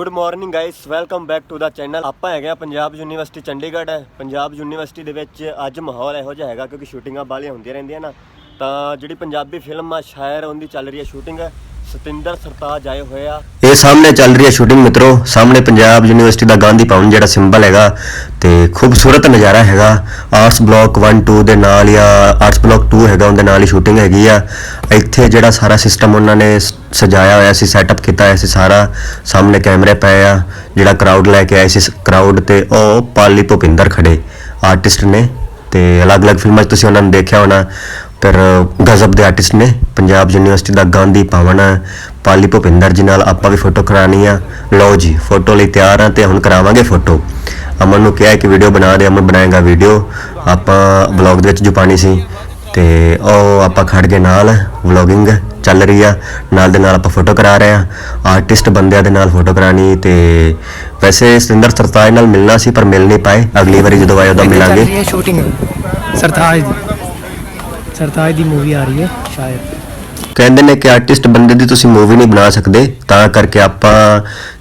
Good morning guys welcome back to the channel ਆਪਾਂ ਹੈਗੇ ਆ ਪੰਜਾਬ ਯੂਨੀਵਰਸਿਟੀ ਚੰਡੀਗੜ੍ਹ ਹੈ। ਪੰਜਾਬ ਯੂਨੀਵਰਸਿਟੀ ਦੇ ਵਿੱਚ ਅੱਜ ਮਾਹੌਲ ਇਹੋ ਜਿਹਾ ਹੈਗਾ ਕਿਉਂਕਿ ਸ਼ੂਟਿੰਗਾਂ ਬਾਲੀਆਂ ਹੁੰਦੀਆਂ ਰਹਿੰਦੀਆਂ ਨਾ। ਤਾਂ ਜਿਹੜੀ ਪੰਜਾਬੀ ਫਿਲਮ ਆ, ਸ਼ਾਇਰ ਉਹਦੀ ਚੱਲ ਰਹੀ ਹੈ ਸ਼ੂਟਿੰਗ ਸਤਿੰਦਰ ਸਰਤਾਜ ਆਏ ਹੋਏ ਆ। ਇਹ ਸਾਹਮਣੇ ਚੱਲ ਰਹੀ ਹੈ ਸ਼ੂਟਿੰਗ ਮਿੱਤਰੋ। ਸਾਹਮਣੇ ਪੰਜਾਬ ਯੂਨੀਵਰਸਿਟੀ ਦਾ ਗਾਂਧੀ ਭਵਨ ਜਿਹੜਾ ਸਿੰਬਲ ਹੈਗਾ ਤੇ ਖੂਬਸੂਰਤ ਨਜ਼ਾਰਾ ਹੈਗਾ। ਆਰਟਸ ਬਲਾਕ 1 2 ਦੇ ਨਾਲ ਜਾਂ ਆਰਟਸ ਬਲਾਕ 2 ਹੈਗਾ, ਉਹਦੇ ਨਾਲ ਹੀ ਸ਼ੂਟਿੰਗ ਹੈਗੀ ਆ। ਇੱਥੇ ਜਿਹੜਾ ਸਾਰਾ ਸਿਸਟਮ ਉਹਨਾਂ ਨੇ ਸ- ਸਜਾਇਆ ਹੋਇਆ ਸੀ ਸੈਟਅਪ ਕੀਤਾ ਹੋਇਆ ਸੀ ਸਾਰਾ। ਸਾਹਮਣੇ ਕੈਮਰੇ ਪਏ ਆ, ਜਿਹੜਾ ਕਰਾਊਡ ਲੈ ਕੇ ਆਏ ਸੀ ਕਰਾਊਡ ਤੇ ਉਹ ਪਾਲੀ ਭੁਪਿੰਦਰ ਖੜੇ ਆਰਟਿਸਟ ਨੇ। ਤੇ ਅਲੱਗ-ਅਲੱਗ ਫਿਲਮਾਂ 'ਚ ਤੁਸੀਂ ਉਹਨਾਂ ਨੂੰ ਦੇਖਿਆ ਹੋਣਾ। ਪਰ ਗਜ਼ਬ ਦੇ ਆਰਟਿਸਟ ਨੇ ਪੰਜਾਬ ਯੂਨੀਵਰਸਿਟੀ ਦਾ ਗਾਂਧੀ ਭਵਨ ਪਾਲੀ ਭੁਪਿੰਦਰ ਜੀ ਨਾਲ ਆਪਾਂ ਵੀ ਫੋਟੋ ਕਰਾਣੀ ਆ। ਲਓ ਜੀ ਫੋਟੋ ਲਈ ਤਿਆਰ ਆ ਤੇ ਹੁਣ ਕਰਾਵਾਂਗੇ ਫੋਟੋ ਅਮਨ ਨੂੰ ਕਿਹਾ ਕਿ ਵੀਡੀਓ ਬਣਾ ਦੇ ਅਮਨ ਬਣਾਏਗਾ ਵੀਡੀਓ ਆਪਾਂ ਵਲੌਗ ਦੇ ਵਿੱਚ ਜੋ ਪਾਣੀ ਸੀ ਤੇ ਉਹ ਆਪਾਂ ਖੜ ਗਏ ਨਾਲ ਵਲੌਗਿੰਗ ਚੱਲ ਰਹੀ ਆ। ਨਾਲ ਦੇ ਨਾਲ ਆਪਾਂ ਫੋਟੋ ਕਰਾ ਰਹੇ ਆ। ਆਰਟਿਸਟ ਬੰਦਿਆਂ ਦੇ ਨਾਲ ਫੋਟੋ ਕਰਾਣੀ ਤੇ ਵੈਸੇ ਸਤਿੰਦਰ ਸਰਤਾਜ ਨਾਲ ਮਿਲਣਾ ਸੀ ਪਰ ਮਿਲ ਨਹੀਂ ਪਾਏ। ਅਗਲੀ ਵਾਰੀ ਜਦੋਂ ਆਏ ਉਦੋਂ ਮਿਲਾਂਗੇ। ਸ਼ੂਟਿੰਗ ਸਰਤਾਜ ਦੀ। ਸਰਤਾਜ ਦੀ ਮੂਵੀ ਆ ਰਹੀ ਹੈ, ਸ਼ਾਇਦ। ਕਹਿੰਦੇ ਨੇ ਕਿ ਆਰਟਿਸਟ ਬੰਦੇ ਦੀ ਤੁਸੀਂ ਮੂਵੀ ਨਹੀਂ ਬਣਾ ਸਕਦੇ, ਤਾਂ ਕਰਕੇ ਆਪਾਂ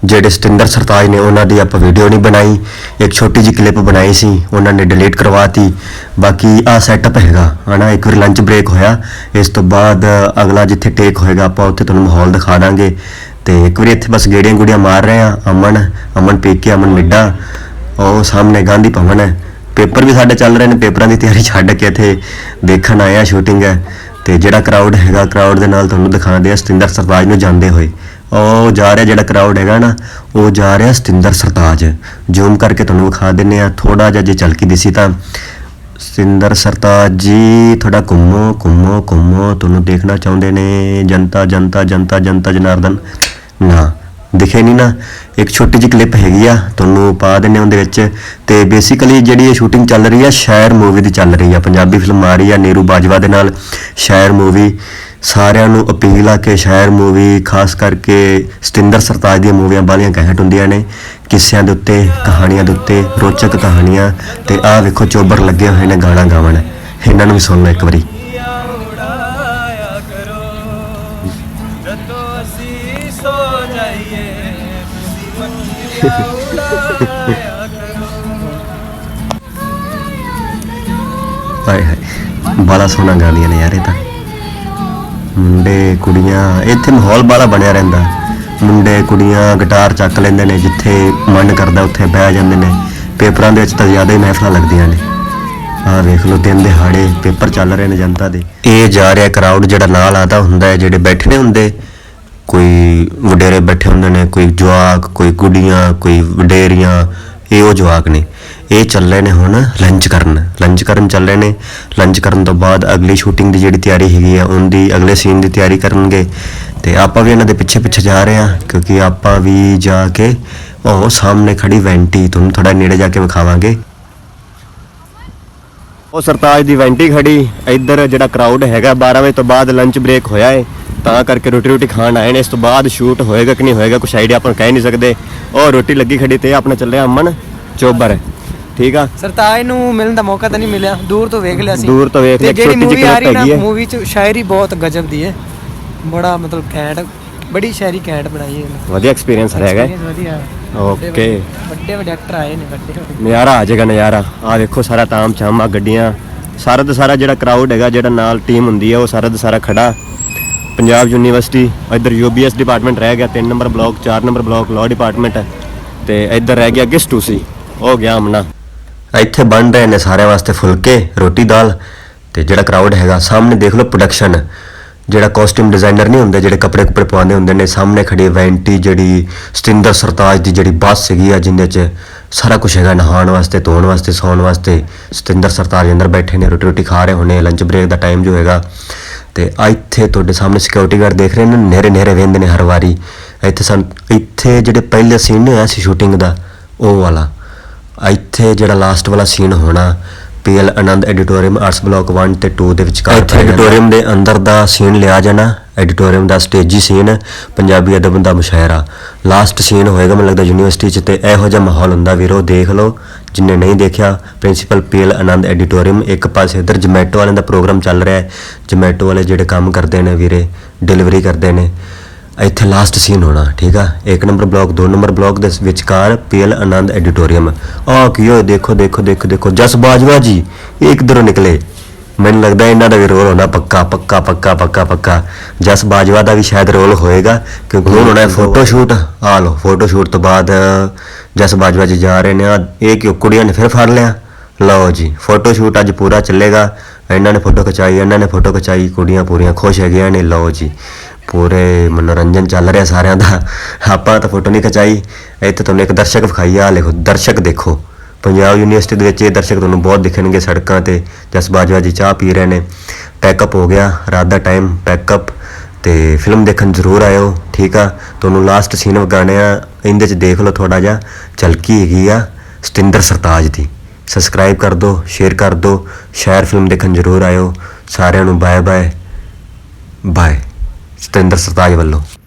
ਜਿਹੜੇ ਸਤਿੰਦਰ ਸਰਤਾਜ ਨੇ ਉਹਨਾਂ ਦੀ ਆਪਾਂ ਵੀਡੀਓ ਨਹੀਂ ਬਣਾਈ। ਇੱਕ ਛੋਟੀ ਜਿਹੀ ਕਲਿੱਪ ਬਣਾਈ ਸੀ, ਉਹਨਾਂ ਨੇ ਡਿਲੀਟ ਕਰਵਾਤੀ। ਬਾਕੀ ਆ ਸੈਟਅਪ ਹੈਗਾ, ਹਨਾ, ਇੱਕ ਵਾਰ ਲੰਚ ਬ੍ਰੇਕ ਹੋਇਆ। ਇਸ ਤੋਂ ਬਾਅਦ ਅਗਲਾ ਜਿੱਥੇ ਟੇਕ ਹੋਏਗਾ, ਆਪਾਂ ਉੱਥੇ ਤੁਹਾਨੂੰ ਮਾਹੌਲ ਦਿਖਾ ਦਾਂਗੇ। ਤੇ ਇੱਕ ਵਾਰੀ ਇੱਥੇ ਬਸ ਗੇੜੀਆਂ ਗੁੜੀਆਂ ਮਾਰ ਰਹੇ ਆ ਅਮਨ ਅਮਨ ਪੀਕੇ ਅਮਨ ਮਿੱਡਾ। ਉਹ ਸਾਹਮਣੇ ਗਾਂਧੀ ਭਵਨ ਹੈ। ਪੇਪਰ ਵੀ ਸਾਡੇ ਚੱਲ ਰਹੇ ਨੇ, ਪੇਪਰਾਂ ਦੀ ਤਿਆਰੀ ਛੱਡ ਕੇ ਇੱਥੇ ਦੇਖਣ ਆਏ ਆ ਸ਼ੂਟਿੰਗ ਹੈ। ਤੇ ਜਿਹੜਾ ਕਰਾਊਡ ਹੈਗਾ ਕਰਾਊਡ ਦੇ ਨਾਲ ਤੁਹਾਨੂੰ ਦਿਖਾਉਂਦੇ ਆ, ਸਤਿੰਦਰ ਸਰਤਾਜ ਨੂੰ ਜਾਂਦੇ ਹੋਏ। ਉਹ ਜਾ ਰਿਹਾ ਜਿਹੜਾ ਕਰਾਊਡ ਹੈਗਾ ਨਾ, ਉਹ ਜਾ ਰਿਹਾ ਸਤਿੰਦਰ ਸਰਤਾਜ। ਜ਼ੂਮ ਕਰਕੇ ਤੁਹਾਨੂੰ ਵਿਖਾ ਦਿੰਨੇ ਆ ਥੋੜਾ ਜਿਹਾ ਜੇ ਝਲਕੀ ਦਿਸੀ ਤਾਂ। ਸਤਿੰਦਰ ਸਰਤਾਜ ਜੀ ਥੋੜਾ ਘੁੰਮੋ ਘੁੰਮੋ ਘੁੰਮੋ, ਤੁਹਾਨੂੰ ਦੇਖਣਾ ਚਾਹੁੰਦੇ ਨੇ ਜਨਤਾ ਜਨਤਾ ਜਨਤਾ ਜਨਤਾ, ਜਨਾਰਦਨ। ਨਾ। ਦਿਖੇ ਨਹੀਂ ਨਾ। ਇੱਕ ਛੋਟੀ ਜਿਹੀ ਕਲਿੱਪ ਹੈਗੀ ਆ, ਤੁਹਾਨੂੰ ਪਾ ਦਿੰਨੇ ਉਹਦੇ ਵਿੱਚ। ਤੇ ਬੇਸਿਕਲੀ ਜਿਹੜੀ ਇਹ ਸ਼ੂਟਿੰਗ ਚੱਲ ਰਹੀ ਆ, ਸ਼ਾਇਰ ਮੂਵੀ ਦੀ ਚੱਲ ਰਹੀ ਆ। ਪੰਜਾਬੀ ਫਿਲਮ ਆ ਰਹੀ ਆ, ਨੀਰੂ ਬਾਜਵਾ ਦੇ ਨਾਲ ਸ਼ਾਇਰ ਮੂਵੀ ਸਾਰਿਆਂ ਨੂੰ ਅਪੀਲ ਆ ਕਿ ਸ਼ਾਇਰ ਮੂਵੀ ਖਾਸ ਕਰਕੇ ਸਤਿੰਦਰ ਸਰਤਾਜ ਦੀਆਂ ਮੂਵੀਆਂ ਬਾਲੀਆਂ ਘੈਂਟ ਹੁੰਦੀਆਂ ਨੇ। ਕਿੱਸਿਆਂ ਦੇ ਉੱਤੇ, ਕਹਾਣੀਆਂ ਦੇ ਉੱਤੇ, ਰੋਚਕ ਕਹਾਣੀਆਂ। ਤੇ ਆਹ ਵੇਖੋ, ਚੋਬਰ ਲੱਗੇ ਹੋਏ ਨੇ ਗਾਣਾ ਗਾਵਣ। ਇਹਨਾਂ ਨੂੰ ਵੀ ਸੁਣ ਲਓ ਇੱਕ ਵਾਰੀ। ਉਡਾਇਆ ਕਰੋ ਹਾਏ ਹਾਏ ਬੜਾ ਸੋਹਣਾ ਗਾਉਂਦੀਆਂ ਨੇ ਯਾਰ ਇਹ ਤਾਂ। ਮੁੰਡੇ ਕੁੜੀਆਂ, ਇੱਥੇ ਮਾਹੌਲ ਬਾਲਾ ਬਣਿਆ ਰਹਿੰਦਾ। ਮੁੰਡੇ ਕੁੜੀਆਂ ਗਿਟਾਰ ਚੱਕ ਲੈਂਦੇ ਨੇ, ਜਿੱਥੇ ਮਨ ਕਰਦਾ ਉੱਥੇ ਬਹਿ ਜਾਂਦੇ ਨੇ। ਪੇਪਰਾਂ ਦੇ ਵਿੱਚ ਤਾਂ ਜ਼ਿਆਦਾ ਹੀ ਮਹਿਫਲਾਂ ਲੱਗਦੀਆਂ ਨੇ। ਆਹ ਵੇਖ ਲਓ, ਦਿਨ ਦਿਹਾੜੇ ਪੇਪਰ ਚੱਲ ਰਹੇ ਨੇ ਜਨਤਾ ਦੇ। ਇਹ ਜਾ ਰਿਹਾ ਕਰਾਊਡ ਜਿਹੜਾ ਨਾਲ ਆਦਾ ਹੁੰਦਾ ਹੈ, ਜਿਹੜੇ ਬੈਠੇ ਹੁੰਦੇ। ਕੋਈ ਵਡੇਰੇ ਬੈਠੇ ਹੁੰਦੇ ਨੇ, ਕੋਈ ਜਵਾਕ, ਕੋਈ ਕੁੜੀਆਂ, ਕੋਈ ਵਡੇਰੀਆਂ, ਇਹ ਉਹ ਜਵਾਕ ਨੇ। ਇਹ ਚੱਲੇ ਨੇ ਹੁਣ ਲੰਚ ਕਰਨ। ਲੰਚ ਕਰਨ ਚੱਲੇ ਨੇ। ਲੰਚ ਕਰਨ ਤੋਂ ਬਾਅਦ ਅਗਲੀ ਸ਼ੂਟਿੰਗ ਦੀ ਜਿਹੜੀ ਤਿਆਰੀ ਹੈਗੀ ਆ, ਉਹਦੀ ਅਗਲੇ ਸੀਨ ਦੀ ਤਿਆਰੀ ਕਰਨਗੇ। ਤੇ ਆਪਾਂ ਵੀ ਇਹਨਾਂ ਦੇ ਪਿੱਛੇ ਪਿੱਛੇ ਜਾ ਰਹੇ ਆ ਕਿਉਂਕਿ ਆਪਾਂ ਵੀ ਜਾ ਕੇ ਉਹ ਸਾਹਮਣੇ ਖੜੀ ਵੈਂਟੀ, ਤੁਹਾਨੂੰ ਥੋੜਾ ਨੇੜੇ ਜਾ ਕੇ ਵਿਖਾਵਾਂਗੇ। ਉਹ ਸਰਤਾਜ ਦੀ ਵੈਂਟੀ ਖੜੀ, ਇੱਧਰ ਜਿਹੜਾ ਕਰਾਊਡ ਹੈਗਾ 12 ਵਜੇ ਤੋਂ ਬਾਅਦ ਲੰਚ ਬ੍ਰੇਕ ਹੋਇਆ ਏ। ਤਾਂ ਕਰਕੇ ਰੋਟੀ ਰੋਟੀ ਖਾਣ ਆਏ ਨੇ ਇਸ ਤੋਂ ਬਾਅਦ ਸ਼ੂਟ ਹੋਏਗਾ ਕਿ ਨਹੀਂ ਹੋਏਗਾ ਕੁਛ ਆਈਡੀਆ ਆਪਾਂ ਕਹਿ ਨਹੀਂ ਸਕਦੇ। ਉਹ ਰੋਟੀ ਲੱਗੀ ਖੜੀ ਤੇ ਆਪਣਾ ਚੱਲਿਆ ਅਮਨ ਚੋਬਰ। ਠੀਕ ਆ? ਸਰਤਾਜ ਨੂੰ ਮਿਲਣ ਦਾ ਮੌਕਾ ਤਾਂ ਨਹੀਂ ਮਿਲਿਆ। ਦੂਰ ਤੋਂ ਵੇਖ ਲਿਆ ਸੀ। ਦੂਰ ਤੋਂ ਵੇਖ ਲਿਆ, ਛੋਟੀ ਜਿਹੀ ਮੂਵੀ ਆ ਰਹੀ ਨਾ ਹੈਗੀ ਹੈ। ਮੂਵੀ ਚ ਸ਼ਾਇਰੀ ਬਹੁਤ ਗਜਬ ਦੀ ਹੈ। ਬੜਾ ਮਤਲਬ ਘੈਂਟ ਬੜੀ ਸ਼ਾਇਰੀ ਘੈਂਟ ਬਣਾਈ ਹੈ। ਵਧੀਆ ਐਕਸਪੀਰੀਅੰਸ ਹੈਗਾ। ਵਧੀਆ। ਓਕੇ ਵੱਡੇ- ਵੱਡੇ ਐਕਟਰ ਆਏ ਨੇ ਵੱਡੇ ਵੱਡੇ। ਨਜ਼ਾਰਾ ਆ ਜਾਏਗਾ ਨਜ਼ਾਰਾ। ਆ ਦੇਖੋ ਸਾਰਾ ਤਾਮ ਚਾਮ ਆ ਗੱਡੀਆਂ। ਸਾਰਾ ਦਾ ਸਾਰਾ ਜਿਹੜਾ ਕਰਾਊਡ ਹੈਗਾ ਜਿਹੜਾ ਨਾਲ ਟੀਮ ਹੁੰਦੀ ਹੈ ਉਹ ਸਾਰਾ ਦਾ ਸਾਰਾ ਖੜਾ। ਪੰਜਾਬ ਯੂਨੀਵਰਸਿਟੀ, ਇੱਧਰ ਯੂਬੀਐਸ ਡਿਪਾਰਟਮੈਂਟ ਰਹਿ ਗਿਆ 3 number block 4 number block law department ਤੇ ਇੱਧਰ ਰਹਿ ਗਿਆ ਗਿਸ ਹੋ ਗਿਆ ਆਮਨਾ ਇੱਥੇ ਬਣ ਰਹੇ ਨੇ ਸਾਰਿਆਂ ਵਾਸਤੇ ਫੁਲਕੇ, ਰੋਟੀ ਦਾਲ ਤੇ ਜਿਹੜਾ ਕਰਾਊਡ ਹੈਗਾ, ਸਾਹਮਣੇ ਦੇਖ ਲਓ ਪ੍ਰੋਡਕਸ਼ਨ ਜਿਹੜਾ ਕਾਸਟਿਊਮ ਡਿਜ਼ਾਈਨਰ ਨਹੀਂ ਹੁੰਦੇ, ਜਿਹੜੇ ਕੱਪੜੇ ਕੁਪੜੇ ਪਾਉਂਦੇ ਹੁੰਦੇ ਨੇ, ਸਾਹਮਣੇ ਖੜੀ ਵੈਂਟੀ ਜਿਹੜੀ, ਸਤਿੰਦਰ ਸਰਤਾਜ ਦੀ ਜਿਹੜੀ ਬੱਸ ਸੀਗੀ ਆ ਜਿੰਦੇ 'ਚ ਸਾਰਾ ਕੁਝ ਹੈਗਾ ਨਹਾਉਣ ਵਾਸਤੇ, ਧੋਣ ਵਾਸਤੇ, ਸੌਣ ਵਾਸਤੇ। ਸਤਿੰਦਰ ਸਰਤਾਜ ਅੰਦਰ ਬੈਠੇ ਨੇ, ਰੋਟੀ ਰੋਟੀ ਖਾ ਰਹੇ ਹੋਣੇ ਲੰਚ ਬ੍ਰੇਕ ਦਾ ਟਾਈਮ ਜੋ ਹੈਗਾ। ਤੇ ਇੱਥੇ ਤੁਹਾਡੇ ਸਾਹਮਣੇ ਸਿਕਿਉਰਿਟੀ ਗਾਰਡ ਦੇਖ ਰਹੇ ਨੇ ਨੇਰੇ ਨੇਰੇ ਵੇਂਦੇ ਨੇ ਹਰ ਵਾਰੀ। ਇੱਥੇ ਸਨ ਇੱਥੇ ਜਿਹੜੇ ਪਹਿਲੇ ਸੀਨ ਹੋਇਆ ਸੀ ਸ਼ੂਟਿੰਗ ਦਾ ਉਹ ਵਾਲਾ। ਇੱਥੇ ਜਿਹੜਾ ਲਾਸਟ ਵਾਲਾ ਸੀਨ ਹੋਣਾ PL Anand auditorium arts block 1 ਤੇ 2 ਦੇ ਵਿਚਕਾਰ ਇੱਥੇ ਐਡੀਟੋਰੀਅਮ ਦੇ ਅੰਦਰ ਦਾ ਸੀਨ ਲਿਆ ਜਾਣਾ ਐਡੀਟੋਰੀਅਮ ਦਾ ਸਟੇਜੀ ਸੀਨ ਪੰਜਾਬੀ ਅਦਬ ਦਾ ਮੁਸ਼ਾਇਰਾ। ਲਾਸਟ ਸੀਨ ਹੋਏਗਾ ਮੈਨੂੰ ਲੱਗਦਾ ਯੂਨੀਵਰਸਿਟੀ 'ਚ ਤੇ ਇਹੋ ਜਿਹਾ ਮਾਹੌਲ ਹੁੰਦਾ ਵੀਰੋ ਦੇਖ ਲਓ। ਜਿੰਨੇ ਨਹੀਂ ਦੇਖਿਆ, ਪ੍ਰਿੰਸੀਪਲ ਪੀਐਲ ਆਨੰਦ ਐਡੀਟੋਰੀਅਮ, ਇੱਕ ਪਾਸੇ ਇੱਧਰ ਜਮੈਟੋ ਵਾਲਿਆਂ ਦਾ ਪ੍ਰੋਗਰਾਮ ਚੱਲ ਰਿਹਾ ਹੈ। ਜਮੈਟੋ ਵਾਲੇ ਜਿਹੜੇ ਕੰਮ ਕਰਦੇ ਨੇ ਵੀਰੇ, ਡਿਲੀਵਰੀ ਕਰਦੇ ਨੇ। ਇੱਥੇ ਲਾਸਟ ਸੀਨ ਹੋਣਾ, ਠੀਕ ਆ? ਇੱਕ ਨੰਬਰ ਬਲੌਕ ਦੋ ਨੰਬਰ ਬਲੌਕ ਦੇ ਵਿਚਕਾਰ ਪੀਐਲ ਆਨੰਦ ਐਡੀਟੋਰੀਅਮ। ਆ ਕੀ ਹੋਇਆ? ਦੇਖੋ ਦੇਖੋ ਦੇਖੋ ਦੇਖੋ। ਜਸ ਬਾਜਵਾ ਜੀ, ਇਹ ਦਰੋਂ ਨਿਕਲੇ? ਮੈਨੂੰ ਲੱਗਦਾ ਇਹਨਾਂ ਦਾ ਵੀ ਰੋਲ ਹੋਣਾ ਪੱਕਾ ਪੱਕਾ ਪੱਕਾ ਪੱਕਾ ਪੱਕਾ। ਜਸ ਬਾਜਵਾ ਦਾ ਵੀ ਸ਼ਾਇਦ ਰੋਲ ਹੋਏਗਾ ਕਿਉਂਕਿ ਹੁਣ ਹੋਣਾ ਫੋਟੋ ਸ਼ੂਟ ਆ ਲੋ ਫੋਟੋ ਸ਼ੂਟ ਤੋਂ ਬਾਅਦ ਜਸ ਬਾਜਵਾ ਜੀ ਜਾ ਰਹੇ ਨੇ ਆਹ ਇਹ ਕਿ ਕੁੜੀਆਂ ਨੇ ਫਿਰ ਫੜ ਲਿਆ? ਲਓ ਜੀ ਫੋਟੋ ਸ਼ੂਟ ਅੱਜ ਪੂਰਾ ਚੱਲੇਗਾ। ਇਹਨਾਂ ਨੇ ਫੋਟੋ ਖਿਚਾਈ ਇਹਨਾਂ ਨੇ ਫੋਟੋ ਖਿਚਾਈ ਕੁੜੀਆਂ ਪੂਰੀਆਂ ਖੁਸ਼ ਹੈਗੀਆਂ ਨੇ ਲਓ ਜੀ। ਪੂਰੇ ਮਨੋਰੰਜਨ ਚੱਲ ਰਿਹਾ ਸਾਰਿਆਂ ਦਾ। ਆਪਾਂ ਤਾਂ ਫੋਟੋ ਨਹੀਂ ਖਿਚਾਈ ਇੱਥੇ ਤੁਹਾਨੂੰ ਇੱਕ ਦਰਸ਼ਕ ਵਿਖਾਈ ਆ ਲਿਖੋ ਦਰਸ਼ਕ ਦੇਖੋ। ਪੰਜਾਬ ਯੂਨੀਵਰਸਿਟੀ ਦੇ ਵਿੱਚ ਇਹ ਦਰਸ਼ਕ ਤੁਹਾਨੂੰ ਬਹੁਤ ਦਿਖਣਗੇ ਸੜਕਾਂ ਤੇ, ਜਸ ਬਾਜਵਾ ਜੀ ਚਾਹ ਪੀ ਰਹੇ ਨੇ। ਪੈਕਅਪ ਹੋ ਗਿਆ, ਰਾਤ ਦਾ ਟਾਈਮ ਪੈਕਅਪ ਤੇ ਫਿਲਮ ਦੇਖਣ ਜ਼ਰੂਰ ਆਇਓ, ਠੀਕ ਆ? ਤੁਹਾਨੂੰ ਲਾਸਟ ਸੀਨ ਵਗਾਣੇ ਆ, ਇਹਦੇ ਚ ਦੇਖ ਲਓ ਥੋੜਾ ਜਿਹਾ, ਝਲਕੀ ਹੈਗੀ ਆ ਸਤਿੰਦਰ ਸਰਤਾਜ ਦੀ। ਸਬਸਕ੍ਰਾਈਬ ਕਰ ਦਿਓ ਸ਼ੇਅਰ ਕਰ ਦਿਓ ਸ਼ਾਇਰ ਫਿਲਮ ਦੇਖਣ ਜ਼ਰੂਰ ਆਇਓ। ਸਾਰਿਆਂ ਨੂੰ bye bye bye Satinder Sartaj ਵੱਲੋਂ।